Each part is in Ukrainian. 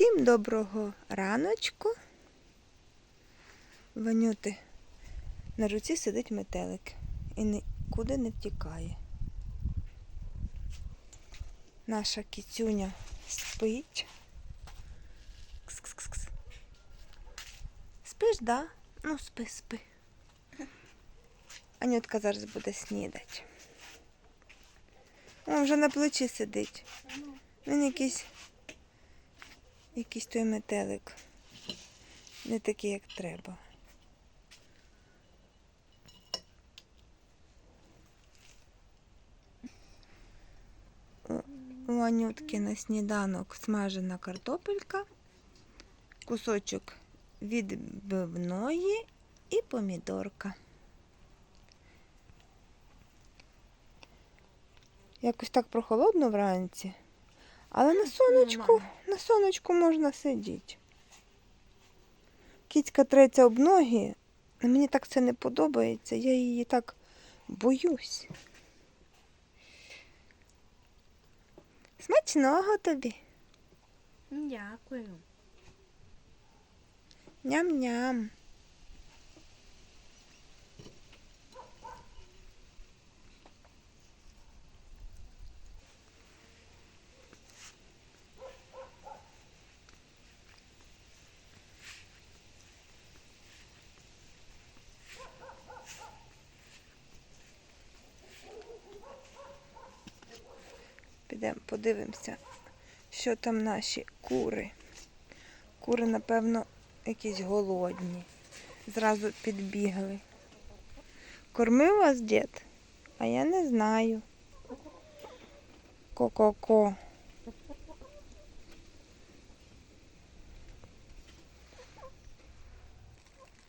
Всім доброго раночку. Ванюти на руці сидить метелик і нікуди не втікає. Наша кіцюня спить. Кс-кс-кс. Спиш, да? Ну, спи, спи. Анютка зараз буде снідати. О, вже на плечі сидить. Він якийсь якийсь той метелик. Не такий, як треба. У- на сніданок смажена картопелька, кусочок відбивної і помідорка. Якось так прохолодно вранці. Але на сонечку. На сонечку можна сидіти. Кіцька треться об ноги, мені так це не подобається, я її так боюсь. Смачного тобі. Дякую. Ням-ням. Подивимося, що там наші кури. Кури, напевно, якісь голодні. Зразу підбігли. Кормив вас дід? А я не знаю. Ко-ко-ко.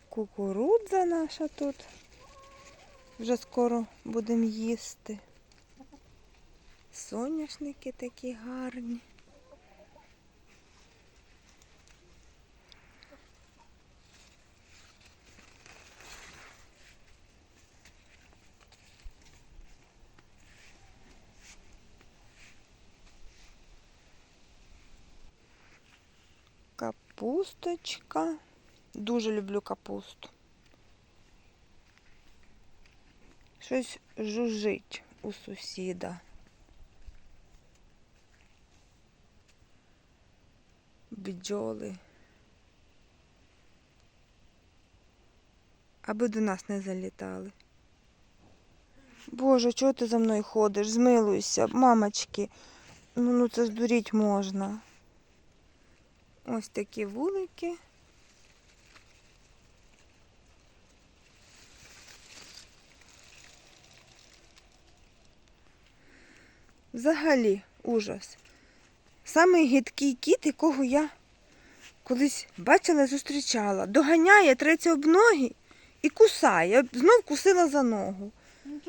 Кукурудза наша тут. Вже скоро будемо їсти. Соняшники такі гарні. Капусточка. Дуже люблю капусту. Щось жужжить у сусіда. Бджоли. Аби до нас не залітали. Боже, чого ти за мною ходиш? Змилуйся, мамочки. Ну, ну це здуріть можна. Ось такі вулики. Взагалі ужас. Самий гидкий кіт, якого я колись бачила, зустрічала. Доганяє, треться об ноги і кусає. Знов кусила за ногу. Ну.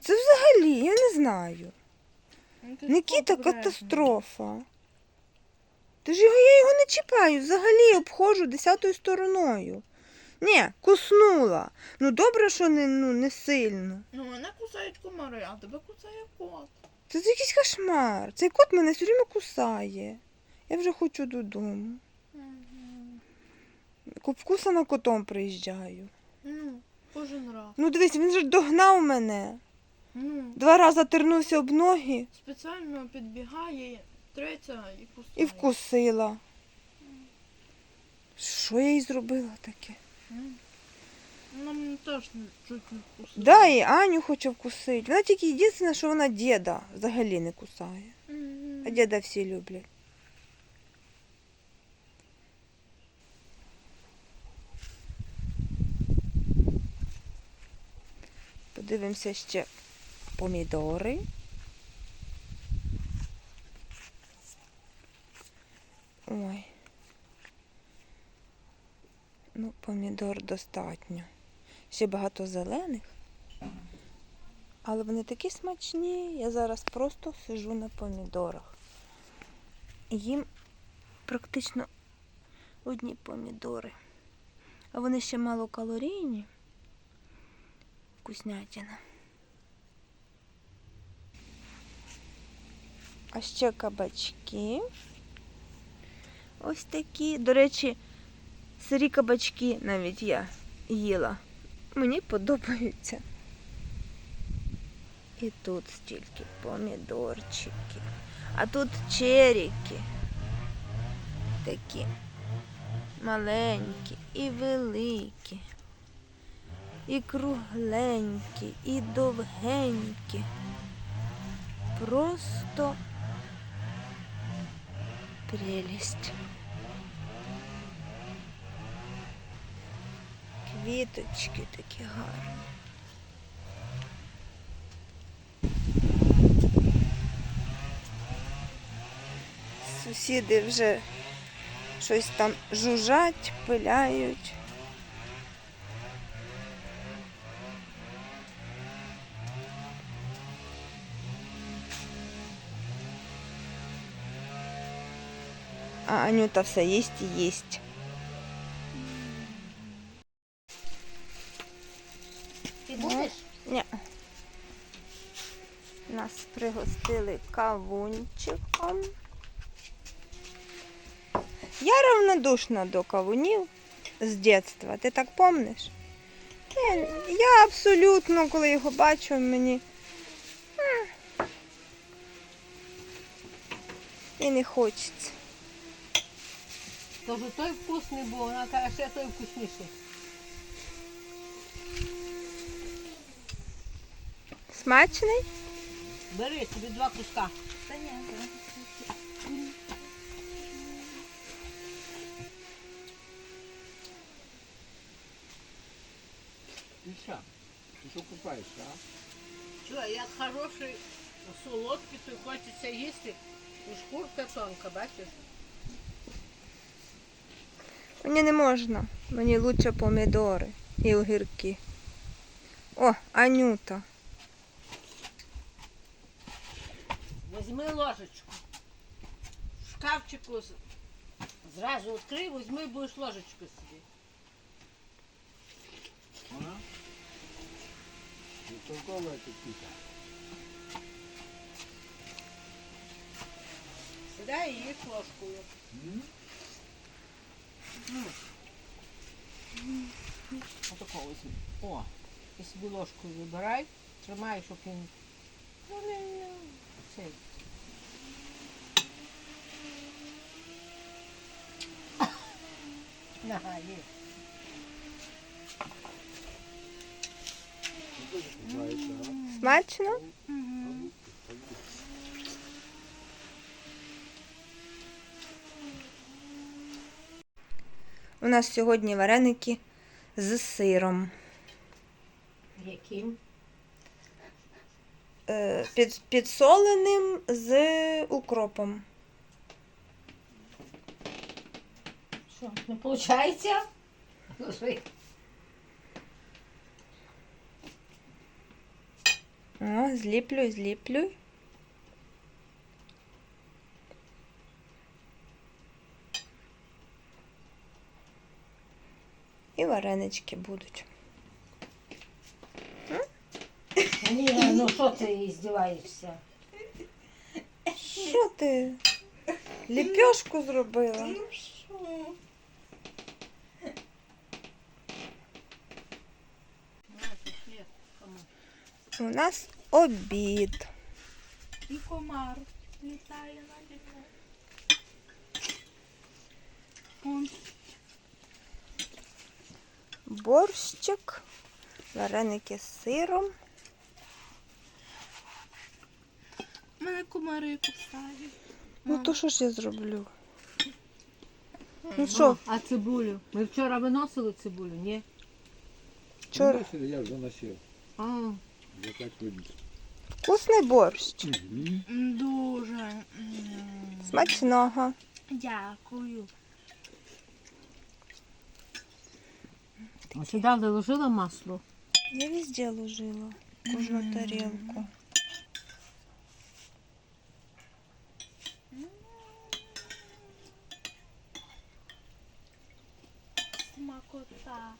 Це взагалі, я не знаю. Ну, ти Нікіта катастрофа. Ти ж його, я його не чіпаю, взагалі обходжу десятою стороною. Ні, куснула. Ну добре, що не, ну, не сильно. Ну мене кусають комари, а тебе кусає кот. Це якийсь кошмар. Цей кот мене все время кусає. Я вже хочу додому. Мгм. Вкусана котом приїжджаю. Ну, кожен раз. Ну дивись, він же догнав мене. Ну, Два рази тернувся об ноги спеціально підбігає, треться і кусає. і вкусила. Що я їй зробила таке? Ну, теж чуть не вкусила. Да, і Аню хоче вкусити. Вона тільки єдине, що вона діда взагалі не кусає. А діда всі люблять. Подивимося ще помідори. Ой. Ну, помідор достатньо. Ще багато зелених. Але вони такі смачні. Я зараз просто сижу на помідорах. Їм практично одні помідори. А вони ще малокалорійні. Вкуснятина. А ще кабачки. Ось такі. До речі, сирі кабачки навіть я їла. Мені подобаються. І тут стільки помідорчики. А тут черіки. Такі маленькі і великі. І кругленькі, і довгенькі. Просто прелість. Квіточки такі гарні. Сусіди вже щось там жужжать, пиляють. А Анюта все їсть і їсть. Нас пригостили кавунчиком. Я равнодушна до кавунів з дитинства. Ти так помниш? Я, абсолютно, коли його бачу, мені. І не хочеться. Кажу, той вкусний був, вона каже, ще той вкусніший. Смачний? Бери собі два куска. Ти що? Ти що купаєшся, а? Що, як хороший солодкий, то хочеться їсти. І шкурка тонка, бачиш? Мені не можна. Мені лучше помідори і огірки. О, Анюта. Візьми ложечку. В шкафчику з- зразу відкрий, візьми і будеш ложечку собі. Ага. Бестолковая ты птица. Сідай і їж ложкою. Отако візьми. О, ти собі ложкою вибирай, тримай, щоб він. Ну, не, не, цей. На, є. Ты тоже купаешься, а? Смачно? У нас сьогодні вареники з сиром. Яким? Е, Під, підсоленим з укропом. Що, не виходить? О, зліплюй, зліплюй. І варенички будуть. Ні, ну що ти здіваєшся? Що ти? Ліпьошку зробила? У нас обід. І комар літає на вікно. Он Борщик, вареники з сиром. мене комари кусають. Ну то що ж я зроблю? Ну що, А цибулю? Ми вчора виносили цибулю, ні? вчора Выносили, я уже заносил. А. вкусний борщ. Дуже. Смачного. Дякую. а сюди доложила масло? Я везде ложила кожну тарілку. Смакота.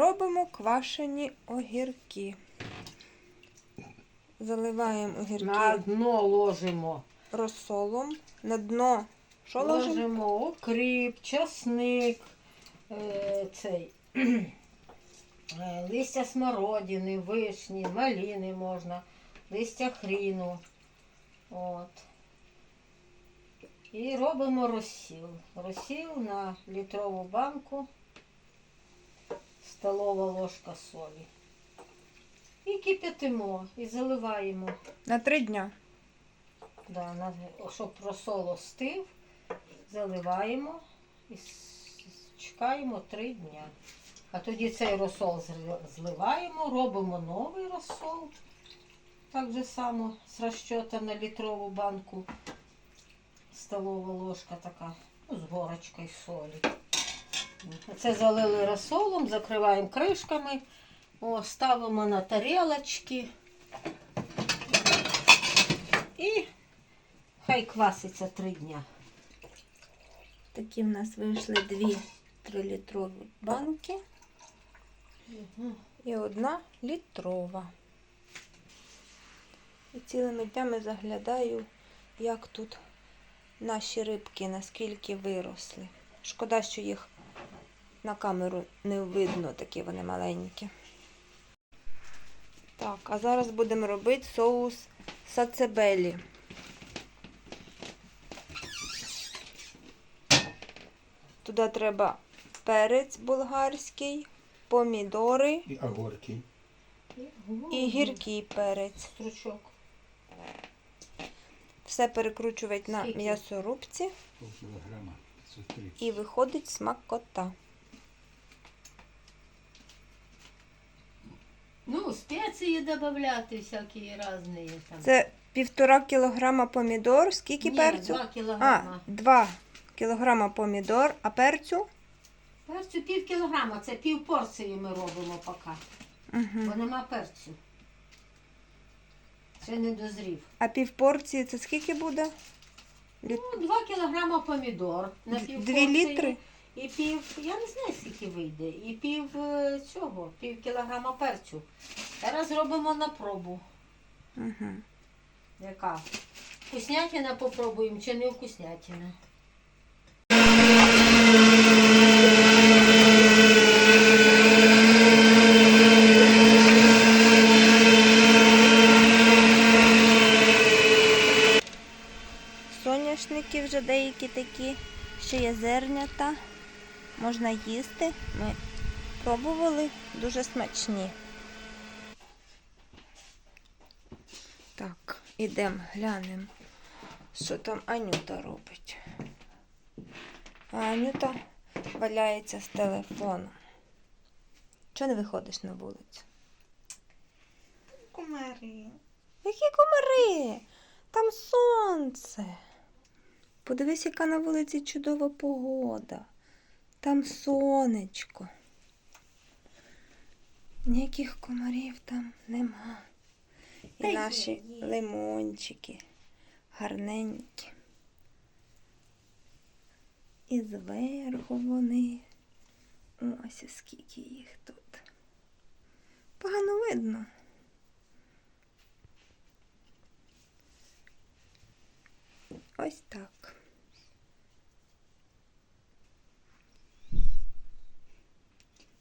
Робимо квашені огірки. Заливаємо огірки На дно ложимо. розсолом. На дно. Що ложимо? Ложимо окріп, часник, е, цей, е, листя смородини, вишні, маліни можна, листя хріну. От. І робимо розсіл. Розсіл на літрову банку, столова ложка солі. І кип'ятимо, і заливаємо. На три дня. Да, на, щоб розсол остив, заливаємо і чекаємо три дня. А тоді цей розсол зливаємо, робимо новий розсол. Так же само з розчота на літрову банку. Столова ложка така, ну, з горочкою солі. Це залили розсолом, закриваємо кришками, о, ставимо на тарілочки. І Хай кваситься три дня. Такі в нас вийшли дві трилітрові банки і одна літрова. І цілими днями заглядаю, як тут наші рибки, наскільки виросли. Шкода, що їх на камеру не видно, такі вони маленькі. Так, а зараз будемо робити соус сацебелі. Туди треба перець болгарський, помідори І огурки. і гіркий перець. Стручок. Все перекручувати на м'ясорубці Пол кілограма. 530. і виходить смакота. Ну, спеції додати всякі різні. Там. Це півтора кілограма помідор. Скільки Ні, перцю? 2 А, два кілограма помідор, а перцю? Перцю пів кілограма, це пів порції ми робимо поки. Угу. Бо нема перцю. Ще не дозрів. А півпорції це скільки буде? Ну, 2 кілограма помідор на пів Дві порції. літри? І пів, я не знаю, скільки вийде. І пів е, цього, пів кілограма перцю. Зараз робимо на пробу. Угу. Яка? Вкуснятина попробуємо чи не вкуснятина? Соняшники вже деякі такі, ще є зернята. Можна їсти. Ми пробували дуже смачні. Так, ідемо, глянемо, що там Анюта робить. А Анюта валяється з телефоном. Чого не виходиш на вулицю? Комарі. Які комари? Там сонце. Подивись, яка на вулиці чудова погода. Там сонечко. Ніяких комарів там нема. І Та наші є. лимончики гарненькі. І зверху вони. Ось скільки їх тут. Погано видно. Ось так.